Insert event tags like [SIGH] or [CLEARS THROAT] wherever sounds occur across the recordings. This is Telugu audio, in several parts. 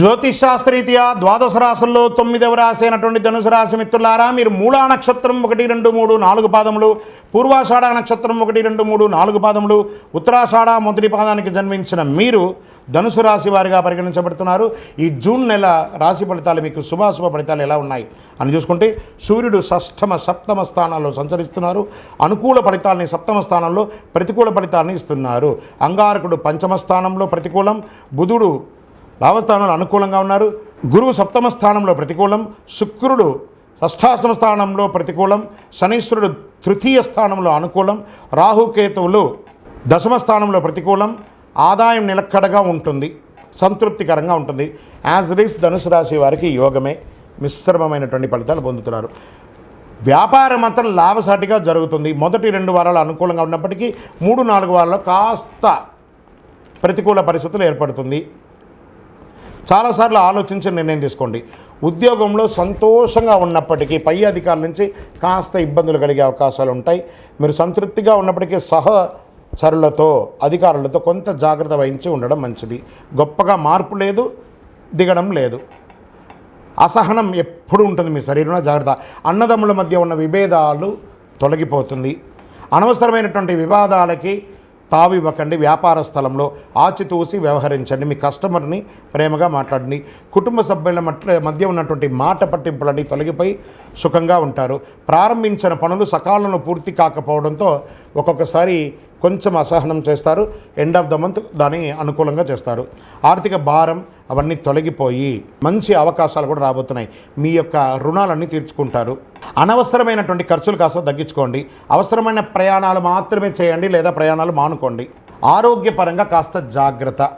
జ్యోతిషాస్త్రరీత్యా ద్వాదశ రాశుల్లో తొమ్మిదవ రాశి అయినటువంటి ధనుసు రాశి మిత్రులారా మీరు మూలా నక్షత్రం ఒకటి రెండు మూడు నాలుగు పాదములు పూర్వాషాఢ నక్షత్రం ఒకటి రెండు మూడు నాలుగు పాదములు ఉత్తరాషాఢ మొదటి పాదానికి జన్మించిన మీరు ధనుసు రాశి వారిగా పరిగణించబడుతున్నారు. ఈ జూన్ నెల రాశి ఫలితాలు మీకు శుభాశుభ ఫలితాలు ఎలా ఉన్నాయి అని చూసుకుంటే సూర్యుడు షష్టమ సప్తమ స్థానాల్లో సంచరిస్తున్నారు. అనుకూల ఫలితాలని సప్తమ స్థానంలో ప్రతికూల ఫలితాలను ఇస్తున్నారు. అంగారకుడు పంచమ స్థానంలో ప్రతికూలం. బుధుడు లాభస్థానంలో అనుకూలంగా ఉన్నారు. గురువు సప్తమ స్థానంలో ప్రతికూలం శుక్రుడు షష్టాష్టమ స్థానంలో ప్రతికూలం శనీశ్వరుడు తృతీయ స్థానంలో అనుకూలం రాహుకేతువులు దశమ స్థానంలో ప్రతికూలం ఆదాయం నిలక్కడగా ఉంటుంది సంతృప్తికరంగా ఉంటుంది. యాజ్ రీస్ ధనుసు రాశి వారికి యోగమే మిశ్రమమైనటువంటి ఫలితాలు పొందుతున్నారు. వ్యాపారం మాత్రం లాభసాటిగా జరుగుతుంది. మొదటి రెండు వారాలు అనుకూలంగా ఉన్నప్పటికీ మూడు నాలుగు వారాల్లో కాస్త ప్రతికూల పరిస్థితులు ఏర్పడుతుంది. చాలాసార్లు ఆలోచించి నిర్ణయం తీసుకోండి. ఉద్యోగంలో సంతోషంగా ఉన్నప్పటికీ పై అధికారుల నుంచి కాస్త ఇబ్బందులు కలిగే అవకాశాలు ఉంటాయి. మీరు సంతృప్తిగా ఉన్నప్పటికీ సహచరులతో అధికారులతో కొంత జాగ్రత్త వహించి ఉండడం మంచిది. గొప్పగా మార్పు లేదు దిగడం లేదు. అసహనం ఎప్పుడు ఉంటుంది మీ శరీరంలో జాగ్రత్త. అన్నదమ్ముల మధ్య ఉన్న విభేదాలు తొలగిపోతుంది. అనవసరమైనటువంటి వివాదాలకి తావివ్వకండి వ్యాపార స్థలంలో ఆచితూసి వ్యవహరించండి మీ కస్టమర్ని ప్రేమగా మాట్లాడండి. కుటుంబ సభ్యుల మట్ల మధ్య ఉన్నటువంటి మాట పట్టింపులన్నీ తొలగిపోయి సుఖంగా ఉంటారు. ప్రారంభించిన పనులు సకాలంలో పూర్తి కాకపోవడంతో ఒక్కొక్కసారి కొంచెం అసహనం చేస్తారు. ఎండ్ ఆఫ్ ద మంత్ దాన్ని అనుకూలంగా చేస్తారు. ఆర్థిక భారం అవన్నీ తొలగిపోయి మంచి అవకాశాలు కూడా రాబోతున్నాయి. మీ యొక్క రుణాలన్నీ తీర్చుకుంటారు. అనవసరమైనటువంటి ఖర్చులు కాస్త తగ్గించుకోండి. అవసరమైన ప్రయాణాలు మాత్రమే చేయండి లేదా ప్రయాణాలు మానుకోండి. ఆరోగ్యపరంగా కాస్త జాగ్రత్త.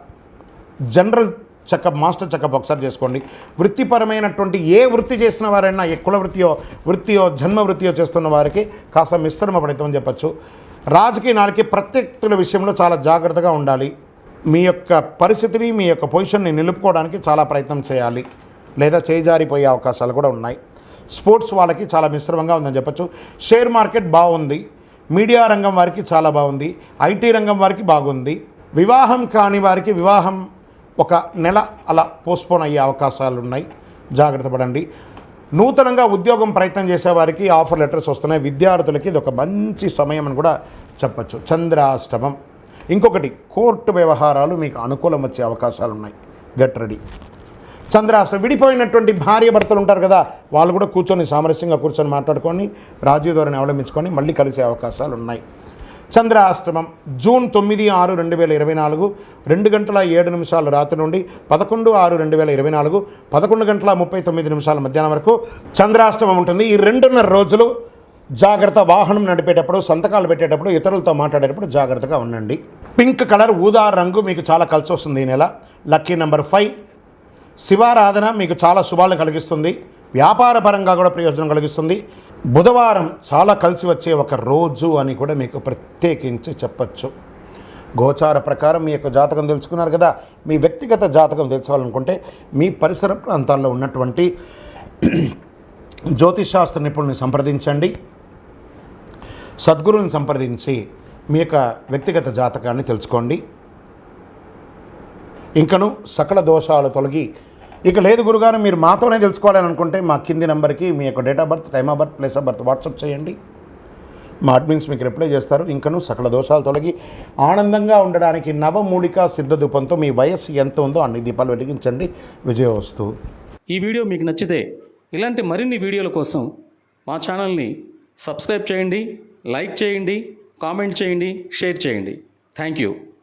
జనరల్ చెకప్ మాస్టర్ చెకప్ ఒకసారి చేసుకోండి. వృత్తిపరమైనటువంటి ఏ వృత్తి చేసిన వారైనా ఏ కుల వృత్తియో వృత్తియో జన్మ వృత్తియో చేస్తున్న వారికి కాస్త మిశ్రమ ఫలితం చెప్పచ్చు. రాజకీయ నాయకులకి ప్రత్యర్థుల విషయంలో చాలా జాగ్రత్తగా ఉండాలి. మీ యొక్క పరిస్థితిని మీ యొక్క పొజిషన్ని నిలుపుకోవడానికి చాలా ప్రయత్నం చేయాలి. లేదా చేజారిపోయే అవకాశాలు కూడా ఉన్నాయి. స్పోర్ట్స్ వాళ్ళకి చాలా మిశ్రమంగా ఉందని చెప్పచ్చు. షేర్ మార్కెట్ బాగుంది. మీడియా రంగం వారికి చాలా బాగుంది. ఐటీ రంగం వారికి బాగుంది. వివాహం కాని వారికి వివాహం ఒక నెల అలా పోస్ట్పోన్ అయ్యే అవకాశాలు ఉన్నాయి జాగ్రత్త పడండి. నూతనంగా ఉద్యోగం ప్రయత్నం చేసేవారికి ఆఫర్ లెటర్స్ వస్తున్నాయి. విద్యార్థులకి ఇది ఒక మంచి సమయం అని కూడా చెప్పచ్చు. చంద్రాష్టమం. ఇంకొకటి కోర్టు వ్యవహారాలు మీకు అనుకూలం వచ్చే అవకాశాలు ఉన్నాయి. Get ready. చంద్రాష్టమం విడిపోయినటువంటి భార్య భర్తలు ఉంటారు కదా వాళ్ళు కూడా కూర్చొని సామరస్యంగా కూర్చొని మాట్లాడుకొని రాజీ ధోరణి అవలంబించుకొని మళ్ళీ కలిసే అవకాశాలు ఉన్నాయి. చంద్రాష్టమం జూన్ తొమ్మిది ఆరు రెండు వేల ఇరవై నాలుగు రెండు గంటల ఏడు నిమిషాలు రాత్రి నుండి పదకొండు ఆరు రెండు వేల ఇరవై నాలుగు పదకొండు గంటల ముప్పై తొమ్మిది నిమిషాల మధ్యాహ్నం వరకు చంద్రాష్టమం ఉంటుంది. ఈ రెండున్నర రోజులు జాగ్రత్త వాహనం నడిపేటప్పుడు సంతకాలు పెట్టేటప్పుడు ఇతరులతో మాట్లాడేటప్పుడు జాగ్రత్తగా ఉండండి. పింక్ కలర్ ఊదా రంగు మీకు చాలా కలిసి వస్తుంది ఈ నెల. Lucky number five. శివారాధన మీకు చాలా శుభాలను కలిగిస్తుంది. వ్యాపార పరంగా కూడా ప్రయోజనం కలిగిస్తుంది. బుధవారం చాలా కలిసి వచ్చే ఒక రోజు అని కూడా మీకు ప్రత్యేకించి చెప్పచ్చు. గోచార ప్రకారం మీ యొక్క జాతకం తెలుసుకున్నారు కదా. మీ వ్యక్తిగత జాతకం తెలుసుకోవాలనుకుంటే మీ పరిసర ప్రాంతాల్లో ఉన్నటువంటి [CLEARS THROAT] జ్యోతిషాస్త్ర నిపుణుని సంప్రదించండి. సద్గురుని సంప్రదించి మీ యొక్క వ్యక్తిగత జాతకాన్ని తెలుసుకోండి. ఇంకను సకల దోషాలు తొలగి ఇక లేదు గురుగారు మీరు మాతోనే తెలుసుకోవాలని అనుకుంటే మా కింది నెంబర్కి మీ యొక్క date of birth time of birth place of birth WhatsApp చేయండి. మా అడ్మిన్స్ మీకు రిప్లై చేస్తారు. ఇంకను సకల దోషాలు తొలగి ఆనందంగా ఉండడానికి నవమూలిక సిద్ధధూపంతో మీ వయస్సు ఎంత ఉందో అన్ని దీపాలు వెలిగించండి. విజయవస్తు ఈ వీడియో మీకు నచ్చితే ఇలాంటి మరిన్ని వీడియోల కోసం మా ఛానల్ని సబ్స్క్రైబ్ చేయండి లైక్ చేయండి కామెంట్ చేయండి షేర్ చేయండి. Thank you.